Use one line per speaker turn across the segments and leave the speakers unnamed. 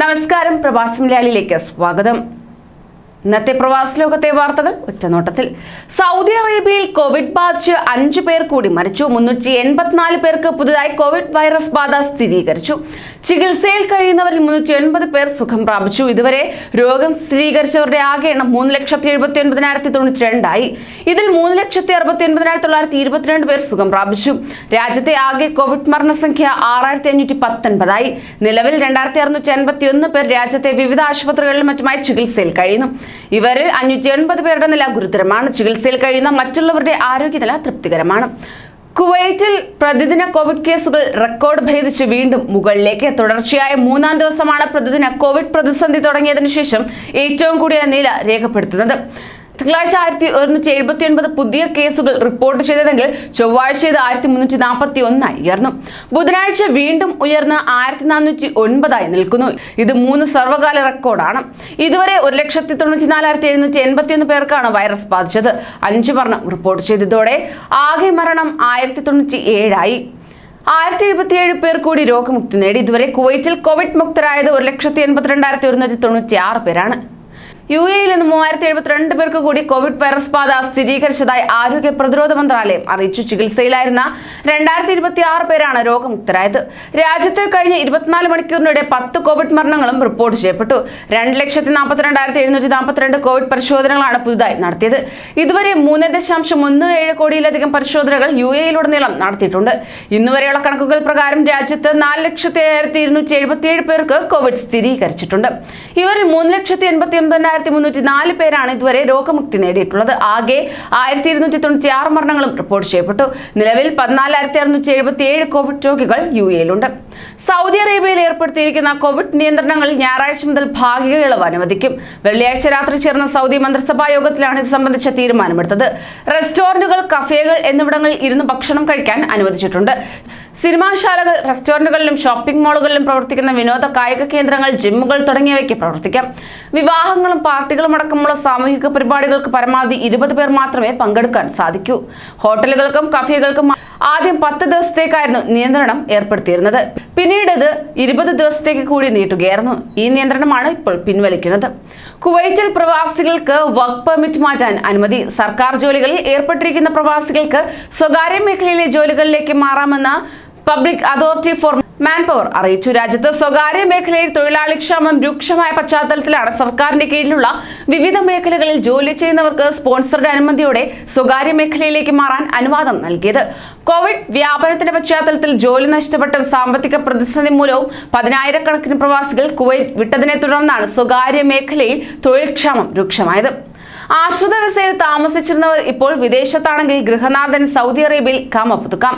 നമസ്കാരം പ്രവാസി മലയാളിയിലേക്ക് സ്വാഗതം. ഇന്നത്തെ പ്രവാസ ലോകത്തെ വാർത്തകൾ ഒറ്റനോട്ടത്തിൽ. സൗദി അറേബ്യയിൽ കോവിഡ് ബാധിച്ച് അഞ്ചു പേർ കൂടി മരിച്ചു. മുന്നൂറ്റി എൺപത്തിനാല് പേർക്ക് പുതുതായി കോവിഡ് വൈറസ് ബാധ സ്ഥിരീകരിച്ചു. ചികിത്സയിൽ കഴിയുന്നവരിൽ മുന്നൂറ്റി എൺപത് പേർ സുഖം പ്രാപിച്ചു. ഇതുവരെ രോഗം സ്ഥിരീകരിച്ചവരുടെ ആകെ എണ്ണം മൂന്ന് ലക്ഷത്തി എഴുപത്തി ഒൻപതിനായിരത്തി തൊണ്ണൂറ്റി രണ്ടായി ഇതിൽ മൂന്ന് ലക്ഷത്തി അറുപത്തി ഒൻപതിനായിരത്തി തൊള്ളായിരത്തി ഇരുപത്തിരണ്ട് പേർ സുഖം പ്രാപിച്ചു. രാജ്യത്തെ ആകെ കോവിഡ് മരണസംഖ്യ ആറായിരത്തി അഞ്ഞൂറ്റി പത്തൊൻപതായി നിലവിൽ രണ്ടായിരത്തി അറുന്നൂറ്റി അൻപത്തി ഒന്ന് പേർ രാജ്യത്തെ വിവിധ ആശുപത്രികളിലും മറ്റുമായി ചികിത്സയിൽ കഴിയുന്നു. ഇവരിൽ അഞ്ഞൂറ്റി എൺപത് പേരുടെ നില ഗുരുതരമാണ്. ചികിത്സയിൽ കഴിയുന്ന മറ്റുള്ളവരുടെ ആരോഗ്യനില തൃപ്തികരമാണ്. കുവൈറ്റിൽ പ്രതിദിന കോവിഡ് കേസുകൾ റെക്കോർഡ് ഭേദിച്ച് വീണ്ടും മുകളിലേക്ക്. തുടർച്ചയായ മൂന്നാം ദിവസമാണ് പ്രതിദിന കോവിഡ് പ്രതിസന്ധി തുടങ്ങിയതിനു ശേഷം ഏറ്റവും കൂടിയ നില രേഖപ്പെടുത്തുന്നത്. തിങ്കളാഴ്ച ആയിരത്തി ഒരുന്നൂറ്റി എഴുപത്തി ഒൻപത് പുതിയ കേസുകൾ റിപ്പോർട്ട് ചെയ്തതെങ്കിൽ ചൊവ്വാഴ്ച ഇത് ആയിരത്തി മുന്നൂറ്റി നാൽപ്പത്തി ഒന്നായി ഉയർന്നു. ബുധനാഴ്ച വീണ്ടും ഉയർന്ന് ആയിരത്തി നാനൂറ്റി ഒൻപതായി നിൽക്കുന്നു. ഇത് മൂന്ന് സർവകാല റെക്കോർഡാണ്. ഇതുവരെ ഒരു ലക്ഷത്തി തൊണ്ണൂറ്റി നാലായിരത്തി എഴുന്നൂറ്റി എൺപത്തി ഒന്ന് പേർക്കാണ് വൈറസ് ബാധിച്ചത്. അഞ്ച് മരണം റിപ്പോർട്ട് ചെയ്തതോടെ ആകെ മരണം ആയിരത്തി തൊണ്ണൂറ്റി ഏഴായി. ആയിരത്തി എഴുപത്തിയേഴ് പേർ കൂടി രോഗമുക്തി നേടി. ഇതുവരെ കുവൈറ്റിൽ കോവിഡ് മുക്തരായത് ഒരു ലക്ഷത്തി എൺപത്തിരണ്ടായിരത്തി ഒരുന്നൂറ്റി തൊണ്ണൂറ്റി ആറ് പേരാണ്. യു എയിൽ നിന്ന് മൂവായിരത്തി എഴുപത്തിരണ്ട് പേർക്ക് കൂടി കോവിഡ് വൈറസ് ബാധ സ്ഥിരീകരിച്ചതായി ആരോഗ്യ പ്രതിരോധ മന്ത്രാലയം അറിയിച്ചു. ചികിത്സയിലായിരുന്ന രണ്ടായിരത്തി ഇരുപത്തി ആറ് പേരാണ് രോഗമുക്തരായത്. രാജ്യത്ത് കഴിഞ്ഞ ഇരുപത്തിനാല് മണിക്കൂറിനിടെ പത്ത് കോവിഡ് മരണങ്ങളും റിപ്പോർട്ട് ചെയ്യപ്പെട്ടു. രണ്ട് ലക്ഷത്തി നാൽപ്പത്തിരണ്ടായിരത്തി എഴുന്നൂറ്റി നാൽപ്പത്തിരണ്ട് കോവിഡ് പരിശോധനകളാണ് പുതുതായി നടത്തിയത്. ഇതുവരെ മൂന്ന് ദശാംശം ഒന്ന് ഏഴ് കോടിയിലധികം പരിശോധനകൾ യു എയിലുടനീളം നടത്തിയിട്ടുണ്ട്. ഇന്നുവരെയുള്ള കണക്കുകൾ പ്രകാരം രാജ്യത്ത് നാല് ലക്ഷത്തി ആയിരത്തി ഇരുന്നൂറ്റി എഴുപത്തിയേഴ് പേർക്ക് കോവിഡ് സ്ഥിരീകരിച്ചിട്ടുണ്ട്. ഇവരിൽ മൂന്ന് ലക്ഷത്തി എൺപത്തി ഒമ്പതിനായിരത്തി മുന്നൂറ്റി നാല് പേരാണ് ഇതുവരെ രോഗമുക്തി നേടിയിട്ടുള്ളത്. ആകെ ആയിരത്തി ഇരുന്നൂറ്റി തൊണ്ണൂറ്റി ആറ് മരണങ്ങളും റിപ്പോർട്ട് ചെയ്യപ്പെട്ടു. നിലവിൽ പതിനാലായിരത്തി അറുന്നൂറ്റി എഴുപത്തി ഏഴ് കോവിഡ് രോഗികൾ യു എയിലുണ്ട്. സൗദി അറേബ്യയിൽ ഏർപ്പെടുത്തിയിരിക്കുന്ന കോവിഡ് നിയന്ത്രണങ്ങൾ ഞായറാഴ്ച മുതൽ ഭാഗിക ഇളവ് അനുവദിക്കും. വെള്ളിയാഴ്ച രാത്രി ചേർന്ന സൗദി മന്ത്രിസഭാ യോഗത്തിലാണ് ഇത് സംബന്ധിച്ച തീരുമാനമെടുത്തത്. റെസ്റ്റോറന്റുകൾ കഫേകൾ എന്നിവിടങ്ങളിൽ ഇരുന്ന് ഭക്ഷണം കഴിക്കാൻ അനുവദിച്ചിട്ടുണ്ട്. സിനിമാശാലകൾ റെസ്റ്റോറന്റുകളിലും ഷോപ്പിംഗ് മാളുകളിലും പ്രവർത്തിക്കുന്ന വിനോദ കായിക കേന്ദ്രങ്ങൾ ജിമ്മുകൾ തുടങ്ങിയവയ്ക്ക് പ്രവർത്തിക്കാം. വിവാഹങ്ങളും പാർട്ടികളും അടക്കമുള്ള സാമൂഹിക പരിപാടികൾക്ക് പരമാവധി ഇരുപത് പേർ മാത്രമേ പങ്കെടുക്കാൻ സാധിക്കൂ. ഹോട്ടലുകൾക്കും കഫേകൾക്കും ആദ്യം പത്ത് ദിവസത്തേക്കായിരുന്നു നിയന്ത്രണം ഏർപ്പെടുത്തിയിരുന്നത്. പിന്നീട് ഇത് ഇരുപത് ദിവസത്തേക്ക് കൂടി നീട്ടുകയായിരുന്നു. ഈ നിയന്ത്രണമാണ് ഇപ്പോൾ പിൻവലിക്കുന്നത്. കുവൈറ്റിൽ പ്രവാസികൾക്ക് വർക്ക് പെർമിറ്റ് മാറ്റാൻ അനുമതി. സർക്കാർ ജോലികളിൽ ഏർപ്പെട്ടിരിക്കുന്ന പ്രവാസികൾക്ക് സ്വകാര്യ മേഖലയിലെ ജോലികളിലേക്ക് മാറാമെന്ന public authority for man power അറിയിച്ചു. രാജ്യത്ത് സ്വകാര്യ മേഖലയിൽ തൊഴിലാളി ക്ഷാമം രൂക്ഷമായ പശ്ചാത്തലത്തിലാണ് സർക്കാരിന്റെ കീഴിലുള്ള വിവിധ മേഖലകളിൽ ജോലി ചെയ്യുന്നവർക്ക് സ്പോൺസറുടെ അനുമതിയോടെ സ്വകാര്യ മേഖലയിലേക്ക് മാറാൻ അനുവാദം നൽകിയത്. കോവിഡ് വ്യാപനത്തിന്റെ പശ്ചാത്തലത്തിൽ ജോലി നഷ്ടപ്പെട്ടും സാമ്പത്തിക പ്രതിസന്ധി മൂലവും പതിനായിരക്കണക്കിന് പ്രവാസികൾ കുവൈറ്റ് വിട്ടതിനെ തുടർന്നാണ് സ്വകാര്യ മേഖലയിൽ തൊഴിൽ ക്ഷാമം രൂക്ഷമായത്. ആശ്രിത വിസയിൽ താമസിച്ചിരുന്നവർ ഇപ്പോൾ വിദേശത്താണെങ്കിൽ ഗൃഹനാഥൻ സൗദി അറേബ്യയിൽ കാമ പുതുക്കാം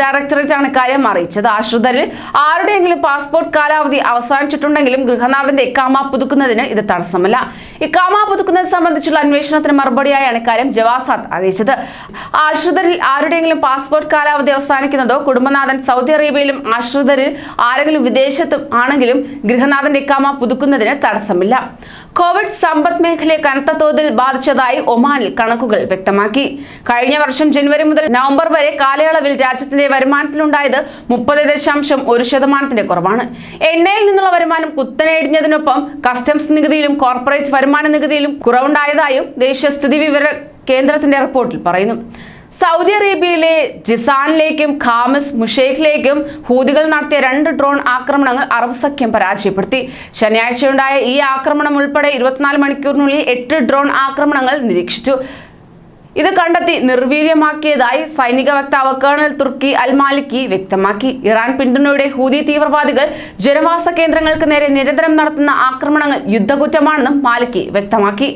ഡയറക്ടറേറ്റ് ആണ് കാര്യം അറിയിച്ചത്. ആശ്രിതരിൽ ആരുടെയെങ്കിലും പാസ്പോർട്ട് കാലാവധി അവസാനിച്ചിട്ടുണ്ടെങ്കിലും ഗൃഹനാഥന്റെ ഇക്കാമ പുതുക്കുന്നതിന് ഇത് തടസ്സമല്ല. ഇക്കാമ പുതുക്കുന്നത് സംബന്ധിച്ചുള്ള അന്വേഷണത്തിന് മറുപടിയായാണ് ഇക്കാര്യം ജവാസാദ് അറിയിച്ചത്. ആശ്രിതരിൽ ആരുടെയെങ്കിലും പാസ്പോർട്ട് കാലാവധി അവസാനിക്കുന്നതോ കുടുംബനാഥൻ സൗദി അറേബ്യയിലും ആശ്രിതരിൽ ആരെങ്കിലും വിദേശത്തും ആണെങ്കിലും ഗൃഹനാഥന്റെ ഇക്കാമ പുതുക്കുന്നതിന് തടസ്സമില്ല. കോവിഡ് സമ്പദ് മേഖലയെ കനത്ത തോതിൽ ബാധിച്ചതായി ഒമാനിൽ കണക്കുകൾ വ്യക്തമാക്കി. കഴിഞ്ഞ വർഷം ജനുവരി മുതൽ നവംബർ വരെ കാലയളവിൽ രാജ്യത്തിന്റെ വരുമാനത്തിലുണ്ടായത് മുപ്പത് ദശാംശം ഒരു ശതമാനത്തിന്റെ കുറവാണ്. എണ്ണയിൽ നിന്നുള്ള വരുമാനം കുത്തനെ ഇടിഞ്ഞതിനൊപ്പം കസ്റ്റംസ് നികുതിയിലും കോർപ്പറേറ്റ് വരുമാന നികുതിയിലും കുറവുണ്ടായതായും ദേശീയ സ്ഥിതി വിവര കേന്ദ്രത്തിന്റെ റിപ്പോർട്ടിൽ പറയുന്നു. സൗദി അറേബ്യയിലെ ജിസാനിലേക്കും ഖാമസ് മുഷേഖിലേക്കും ഹൂതികൾ നടത്തിയ രണ്ട് ഡ്രോൺ ആക്രമണങ്ങൾ അറബ് സഖ്യം പരാജയപ്പെടുത്തി. ശനിയാഴ്ചയുണ്ടായ ഈ ആക്രമണം ഉൾപ്പെടെ ഇരുപത്തിനാല് മണിക്കൂറിനുള്ളിൽ എട്ട് ഡ്രോൺ ആക്രമണങ്ങൾ നിരീക്ഷിച്ചു. ഇത് കണ്ടെത്തി നിർവീര്യമാക്കിയതായി സൈനിക വക്താവ് കേണൽ തുർക്കി അൽ മാലിക്കി വ്യക്തമാക്കി. ഇറാൻ പിന്തുണയുടെ ഹൂതി തീവ്രവാദികൾ ജനവാസ കേന്ദ്രങ്ങൾക്ക് നേരെ നിരന്തരം നടത്തുന്ന ആക്രമണങ്ങൾ യുദ്ധകുറ്റമാണെന്നും മാലിക്കി വ്യക്തമാക്കി.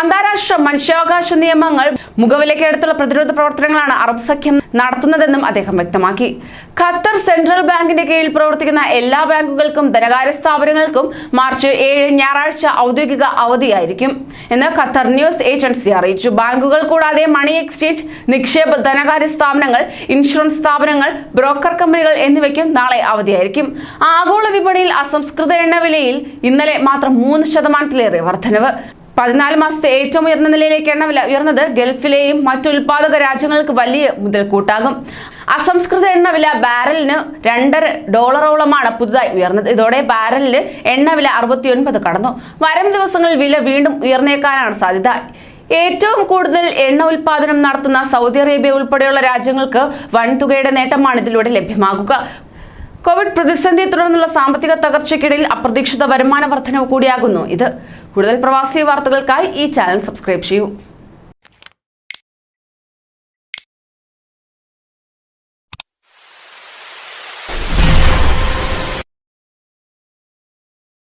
അന്താരാഷ്ട്ര മനുഷ്യാവകാശ നിയമങ്ങൾ മുഖവിലയ്ക്കടുത്തുള്ള പ്രതിരോധ പ്രവർത്തനങ്ങളാണ് അറബ് സഖ്യം നടത്തുന്നതെന്നും അദ്ദേഹം വ്യക്തമാക്കി. ഖത്തർ സെൻട്രൽ ബാങ്കിന്റെ കീഴിൽ പ്രവർത്തിക്കുന്ന എല്ലാ ബാങ്കുകൾക്കും ധനകാര്യ സ്ഥാപനങ്ങൾക്കും മാർച്ച് ഏഴ് ഞായറാഴ്ച ഔദ്യോഗിക അവധിയായിരിക്കും. എന്ന് ഖത്തർ ന്യൂസ് ഏജൻസി അറിയിച്ചു. ബാങ്കുകൾ കൂടാതെ മണി എക്സ്ചേഞ്ച് നിക്ഷേപ ധനകാര്യ സ്ഥാപനങ്ങൾ ഇൻഷുറൻസ് സ്ഥാപനങ്ങൾ ബ്രോക്കർ കമ്പനികൾ എന്നിവയ്ക്കും നാളെ അവധിയായിരിക്കും. ആഗോള വിപണിയിൽ അസംസ്കൃത എണ്ണ വിലയിൽ ഇന്നലെ മാത്രം മൂന്ന് ശതമാനത്തിലേറെ വർധനവ്. പതിനാല് മാസത്തെ ഏറ്റവും ഉയർന്ന നിലയിലേക്ക് എണ്ണവില ഉയർന്നത് ഗൾഫിലെയും മറ്റു ഉൽപാദക രാജ്യങ്ങൾക്ക് വലിയ മുതൽക്കൂട്ടാകും. അസംസ്കൃത എണ്ണ വില ബാരലിന് രണ്ടര ഡോളറോളമാണ് പുതുതായി ഉയർന്നത്. ഇതോടെ ബാരലിന് എണ്ണ വില അറുപത്തിയൊൻപത് കടന്നു. വരും ദിവസങ്ങളിൽ വില വീണ്ടും ഉയർന്നേക്കാനാണ് സാധ്യത. ഏറ്റവും കൂടുതൽ എണ്ണ ഉൽപാദനം നടത്തുന്ന സൗദി അറേബ്യ ഉൾപ്പെടെയുള്ള രാജ്യങ്ങൾക്ക് വൻതുകയുടെ നേട്ടമാണ് ഇതിലൂടെ ലഭ്യമാകുക. കോവിഡ് പ്രതിസന്ധിയെ തുടർന്നുള്ള സാമ്പത്തിക തകർച്ചയ്ക്കിടയിൽ അപ്രതീക്ഷിത വരുമാന വർധനവ് കൂടിയാകുന്നു ഇത്. കൂടുതൽ പ്രവാസി വാർത്തകൾക്കായി ഈ ചാനൽ സബ്സ്ക്രൈബ് ചെയ്യൂ.